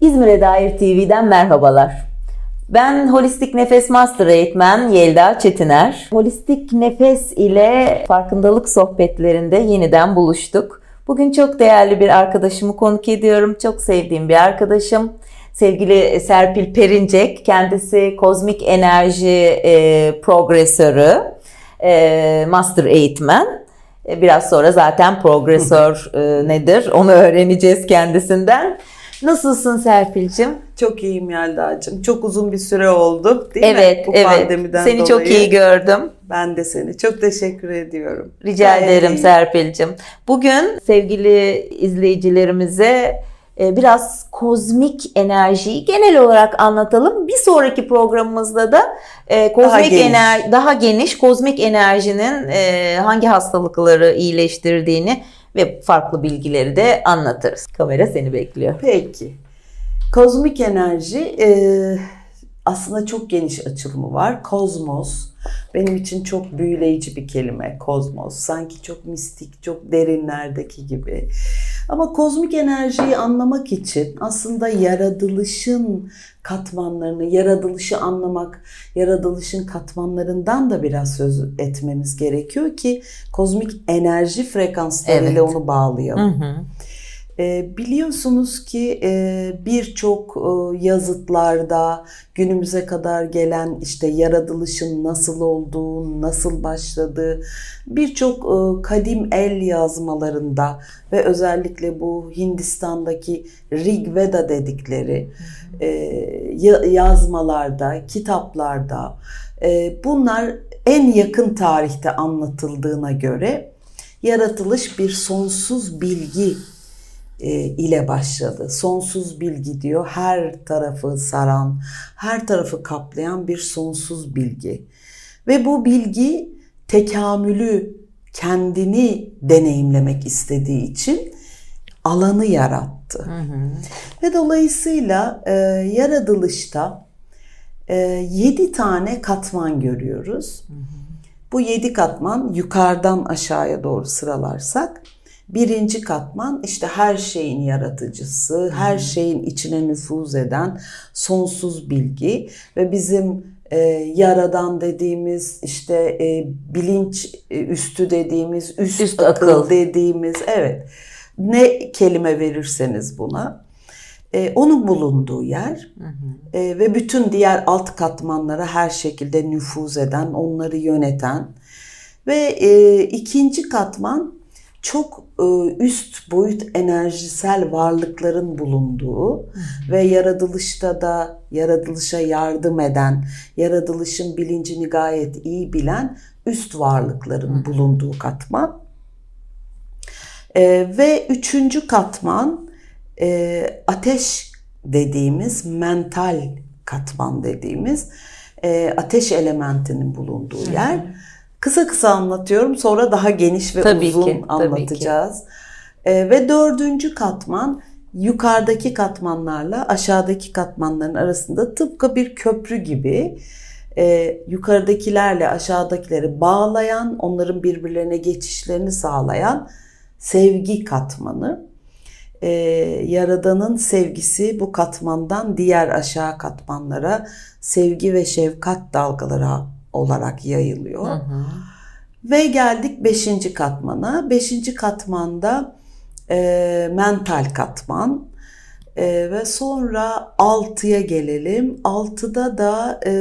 İzmir'e dair TV'den merhabalar. Ben Holistik Nefes Master Eğitmen Yelda Çetiner. Holistik Nefes ile farkındalık sohbetlerinde yeniden buluştuk. Bugün çok değerli bir arkadaşımı konuk ediyorum. Çok sevdiğim bir arkadaşım. Sevgili Serpil Perincek. Kendisi kozmik enerji e, progresörü, e, master eğitmen. E, Biraz sonra zaten progresör e, nedir onu öğreneceğiz kendisinden. Nasılsın Serpil'cim? Çok iyiyim Yelda'cığım. Çok uzun bir süre oldu değil evet, mi? Bu evet. pandemiden Seni dolayı. çok iyi gördüm. Ben de seni. Çok teşekkür ediyorum. Rica Gayet ederim. Serpil'cim. Bugün sevgili izleyicilerimize e, biraz kozmik enerjiyi genel olarak anlatalım. Bir sonraki programımızda da e, kozmik geniş. enerji daha geniş kozmik enerjinin e, hangi hastalıkları iyileştirdiğini ve farklı bilgileri de anlatırız. Kamera seni bekliyor. Peki. Kozmik enerji e, aslında çok geniş açılımı var. Kozmos benim için çok büyüleyici bir kelime. Kozmos sanki çok mistik, çok derinlerdeki gibi. Ama kozmik enerjiyi anlamak için aslında yaratılışın katmanlarını, yaratılışı anlamak, yaratılışın katmanlarından da biraz söz etmemiz gerekiyor ki kozmik enerji frekanslarıyla Evet. onu bağlayalım. Hı hı. E, biliyorsunuz ki e, birçok e, yazıtlarda günümüze kadar gelen işte yaratılışın nasıl olduğu, nasıl başladığı birçok e, kadim el yazmalarında ve özellikle bu Hindistan'daki Rig Veda dedikleri ya- yazmalarda, kitaplarda bunlar en yakın tarihte anlatıldığına göre yaratılış bir sonsuz bilgi ile başladı. Sonsuz bilgi diyor. Her tarafı saran, her tarafı kaplayan bir sonsuz bilgi. Ve bu bilgi tekamülü, kendini deneyimlemek istediği için alanı yarattı. Hı hı. Ve dolayısıyla e, yaratılışta e, yedi tane katman görüyoruz. Bu yedi katman yukarıdan aşağıya doğru sıralarsak birinci katman işte her şeyin yaratıcısı, her şeyin içine nüfuz eden sonsuz bilgi ve bizim e, yaradan dediğimiz işte e, bilinç e, üstü dediğimiz üst, Üst akıl, akıl. dediğimiz evet. Ne kelime verirseniz buna e, onun bulunduğu yer e, ve bütün diğer alt katmanlara her şekilde nüfuz eden, onları yöneten ve e, ikinci katman çok e, üst boyut enerjisel varlıkların bulunduğu ve yaratılışta da yaratılışa yardım eden, yaratılışın bilincini gayet iyi bilen üst varlıkların bulunduğu katman. E, ve üçüncü katman e, ateş dediğimiz mental katman dediğimiz e, ateş elementinin bulunduğu yer. Kısa kısa anlatıyorum sonra daha geniş ve Tabii uzun ki, anlatacağız. E, ve dördüncü katman yukarıdaki katmanlarla aşağıdaki katmanların arasında tıpkı bir köprü gibi e, yukarıdakilerle aşağıdakileri bağlayan, onların birbirlerine geçişlerini sağlayan sevgi katmanı. E, Yaradan'ın sevgisi bu katmandan diğer aşağı katmanlara sevgi ve şefkat dalgaları olarak yayılıyor. Hı hı. Ve geldik beşinci katmana. Beşinci katmanda e, mental katman. E, ve sonra altıya gelelim. Altıda da e,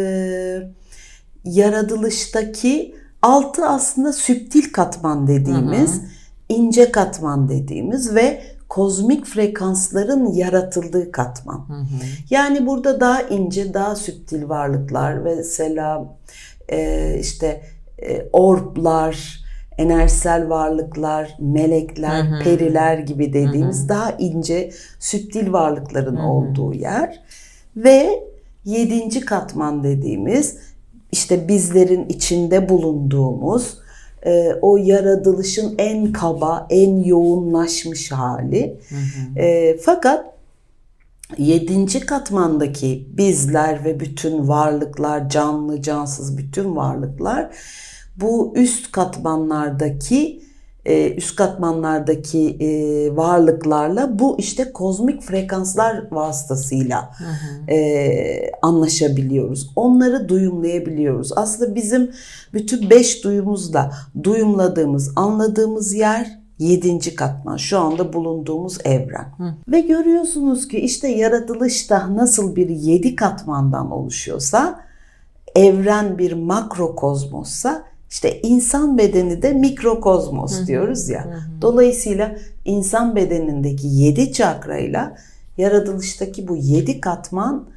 yaratılıştaki altı aslında süptil katman dediğimiz, ince katman dediğimiz ve kozmik frekansların yaratıldığı katman. Hı hı. Yani burada daha ince, daha süptil varlıklar mesela e, işte e, orblar, enerjisel varlıklar, melekler, Hı hı. periler gibi dediğimiz daha ince, süptil varlıkların olduğu yer ve yedinci katman dediğimiz işte bizlerin içinde bulunduğumuz e, o yaratılışın en kaba, en yoğunlaşmış hali. E, fakat yedinci katmandaki bizler ve bütün varlıklar, canlı, cansız bütün varlıklar bu üst katmanlardaki e, üst katmanlardaki e, varlıklarla bu işte kozmik frekanslar vasıtasıyla e, anlaşabiliyoruz. Onları duyumlayabiliyoruz. Aslında bizim bütün beş duyumuzla duyumladığımız, anladığımız yer yedinci katman. Şu anda bulunduğumuz evren. Ve görüyorsunuz ki işte yaratılışta nasıl bir yedi katmandan oluşuyorsa evren bir makrokozmossa işte insan bedeni de mikrokozmos diyoruz ya. Dolayısıyla insan bedenindeki yedi çakrayla yaratılıştaki bu yedi katman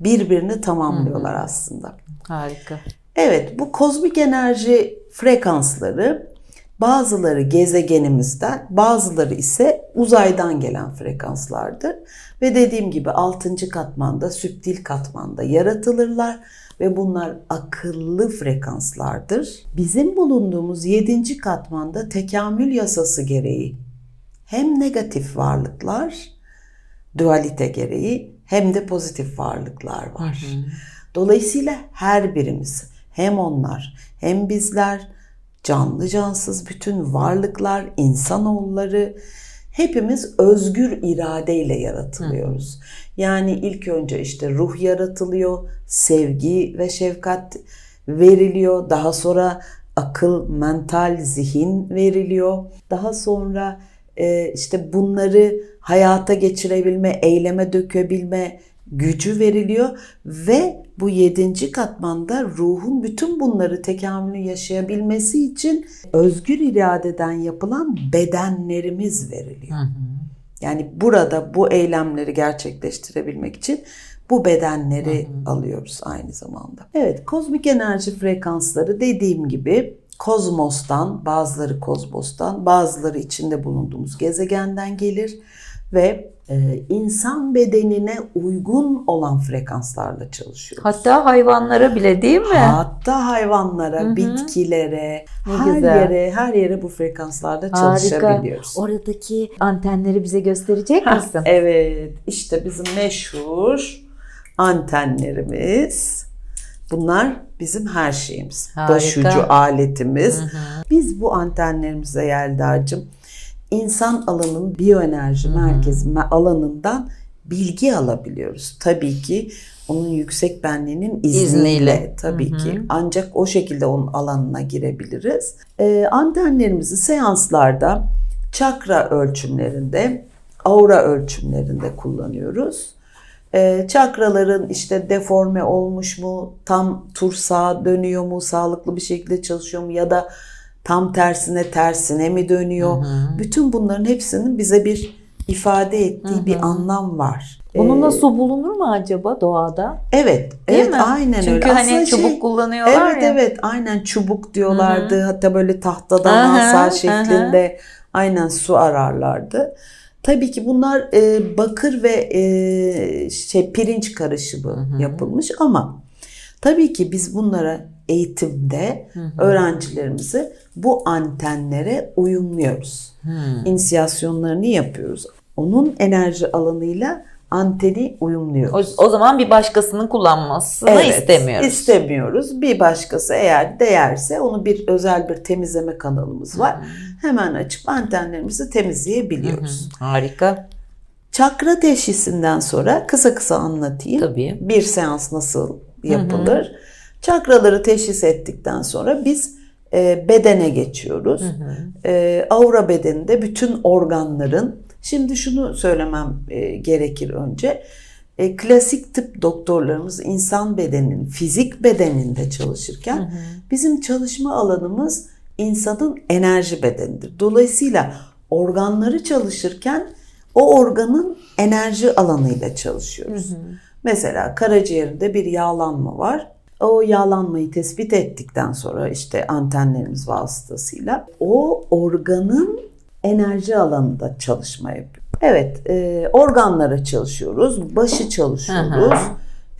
birbirini tamamlıyorlar aslında. Harika. Evet bu kozmik enerji frekansları bazıları gezegenimizden bazıları ise uzaydan gelen frekanslardır. Ve dediğim gibi 6. katmanda süptil katmanda yaratılırlar ve bunlar akıllı frekanslardır. Bizim bulunduğumuz 7. katmanda tekamül yasası gereği hem negatif varlıklar dualite gereği hem de pozitif varlıklar var. Dolayısıyla her birimiz hem onlar hem bizler canlı cansız bütün varlıklar, insanoğulları hepimiz özgür iradeyle yaratılıyoruz. Yani ilk önce işte ruh yaratılıyor, sevgi ve şefkat veriliyor. Daha sonra akıl, mental, zihin veriliyor. Daha sonra e, işte bunları hayata geçirebilme, eyleme dökebilme gücü veriliyor ve bu yedinci katmanda ruhun bütün bunları tekamülü yaşayabilmesi için özgür iradeden yapılan bedenlerimiz veriliyor. Yani burada bu eylemleri gerçekleştirebilmek için bu bedenleri alıyoruz aynı zamanda. Evet, kozmik enerji frekansları dediğim gibi kozmostan, bazıları kozmostan, bazıları içinde bulunduğumuz gezegenden gelir ve e, insan bedenine uygun olan frekanslarla çalışıyoruz. Hatta hayvanlara bile değil mi? Hatta hayvanlara, bitkilere, Ne her güzel. yere, her yere bu frekanslarda Harika. çalışabiliyoruz. Oradaki antenleri bize gösterecek misin? Evet, işte bizim meşhur antenlerimiz. Bunlar bizim her şeyimiz. Harika. Başucu aletimiz. Biz bu antenlerimize Yelda'cığım insan alanın biyoenerji merkezi me- alanından bilgi alabiliyoruz. Tabii ki onun yüksek benliğinin izniyle, İzniyle. tabii ki. Ancak o şekilde onun alanına girebiliriz. Ee, antenlerimizi seanslarda çakra ölçümlerinde, aura ölçümlerinde kullanıyoruz. Ee, çakraların işte deforme olmuş mu, tam tur sağa dönüyor mu, sağlıklı bir şekilde çalışıyor mu ya da tam tersine tersine mi dönüyor? Bütün bunların hepsinin bize bir ifade ettiği bir anlam var. Bununla Ee, su bulunur mu acaba doğada? Evet, Değil evet mi? aynen Çünkü öyle. hani Aslında çubuk şey- kullanıyorlar Evet ya. evet aynen çubuk diyorlardı. Hatta böyle tahtadan asa şeklinde aynen su ararlardı. Tabii ki bunlar e, bakır ve e, şey pirinç karışımı yapılmış ama tabii ki biz bunlara eğitimde öğrencilerimizi bu antenlere uyumluyoruz. İnisiyasyonlarını yapıyoruz. Onun enerji alanıyla anteni uyumluyoruz. O, o zaman bir başkasının kullanmasını Evet, istemiyoruz. İstemiyoruz. Bir başkası eğer değerse onu bir özel bir temizleme kanalımız var. Hemen açıp antenlerimizi temizleyebiliyoruz. Harika. Çakra teşhisinden sonra kısa kısa anlatayım. Tabii. Bir seans nasıl yapılır? Çakraları teşhis ettikten sonra biz e, bedene geçiyoruz. E, aura bedeninde bütün organların, şimdi şunu söylemem e, gerekir önce. E, klasik tıp doktorlarımız insan bedeninin, fizik bedeninde çalışırken bizim çalışma alanımız insanın enerji bedenidir. Dolayısıyla organları çalışırken o organın enerji alanıyla çalışıyoruz. Mesela karaciğerinde bir yağlanma var. O yağlanmayı tespit ettikten sonra işte antenlerimiz vasıtasıyla o organın enerji alanında çalışma yapıyor. Evet, e, organlara çalışıyoruz, başı çalışıyoruz,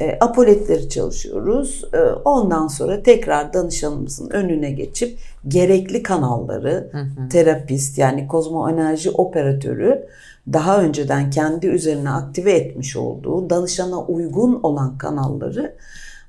e, apoletleri çalışıyoruz. E, ondan sonra tekrar danışanımızın önüne geçip gerekli kanalları, terapist yani kozmoenerji operatörü daha önceden kendi üzerine aktive etmiş olduğu danışana uygun olan kanalları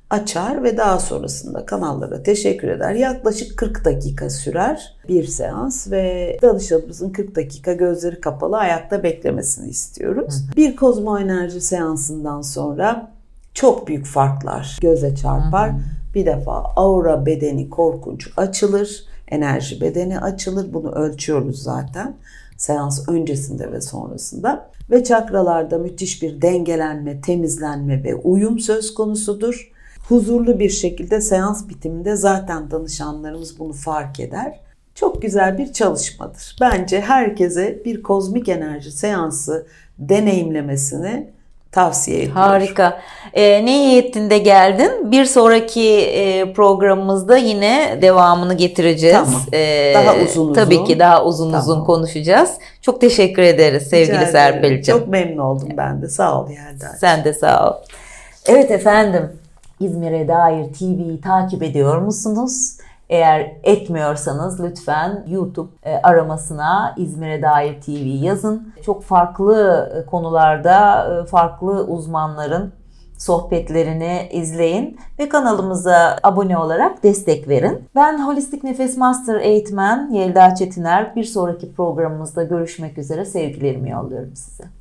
açar ve daha sonrasında kanallara teşekkür eder. Yaklaşık 40 dakika sürer bir seans ve danışanımızın 40 dakika gözleri kapalı ayakta beklemesini istiyoruz. Bir kozmo enerji seansından sonra çok büyük farklar göze çarpar. Bir defa aura bedeni korkunç açılır, enerji bedeni açılır. Bunu ölçüyoruz zaten seans öncesinde ve sonrasında. Ve çakralarda müthiş bir dengelenme, temizlenme ve uyum söz konusudur. Huzurlu bir şekilde seans bitiminde zaten danışanlarımız bunu fark eder. Çok güzel bir çalışmadır. Bence herkese bir kozmik enerji seansı deneyimlemesini tavsiye ediyorum. Harika. Ee, ne iyi ettin de geldin. Bir sonraki e, programımızda yine devamını getireceğiz. Tamam. Ee, Daha uzun Tabii uzun. ki daha uzun Tamam. uzun konuşacağız. Çok teşekkür ederiz sevgili. Serpil'ciğim. Çok memnun oldum ben de. Sağ ol Yelda. Sen de sağ ol. Evet efendim. İzmir'e dair TV'yi takip ediyor musunuz? Eğer etmiyorsanız lütfen YouTube e, aramasına İzmir'e dair TV yazın. Çok farklı e, konularda e, farklı uzmanların sohbetlerini izleyin ve kanalımıza abone olarak destek verin. Ben Holistik Nefes Master eğitmen Yelda Çetiner. Bir sonraki programımızda görüşmek üzere sevgilerimi yolluyorum size.